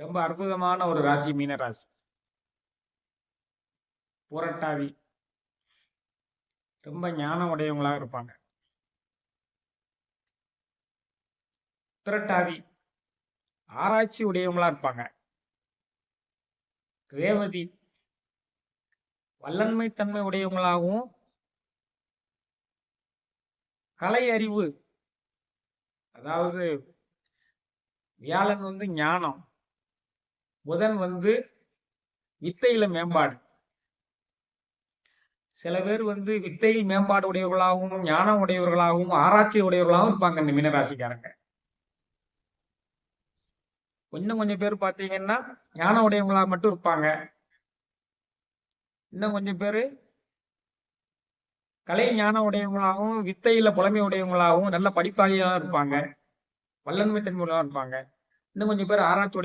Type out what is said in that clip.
ரொம்ப அற்புதமான ஒரு ராசி மீன ராசி. புரட்டாதி ரொம்ப ஞானம் உடையவங்களா இருப்பாங்க. திரட்டாதி ஆராய்ச்சி உடையவங்களா இருப்பாங்க. ரேவதி. வல்லன்மை தன்மை உடையவங்களாகவும் கலை அறிவு. அதாவது வியாழன் வந்து ஞானம். புதன் வந்து வித்தையில மேம்பாடு. சில பேர் வந்து வித்தையில் மேம்பாடு உடையவர்களாகவும் ஞானம் உடையவர்களாகவும் ஆராய்ச்சி உடையவர்களாகவும் இருப்பாங்க இந்த மீனராசிக்காரங்க. இன்னும் கொஞ்சம் பேர் பார்த்தீங்கன்னா ஞானம் உடையவங்களா மட்டும் இருப்பாங்க. இன்னும் கொஞ்சம் பேர் கலை ஞானம் உடையவங்களாகவும் வித்தையில புலமை உடையவங்களாகவும் நல்ல படிப்பாளிகளாக இருப்பாங்க. வல்லன்மை தன்மையாக இருப்பாங்க. இன்னும் கொஞ்சம் பேர் ஆராய்ச்சி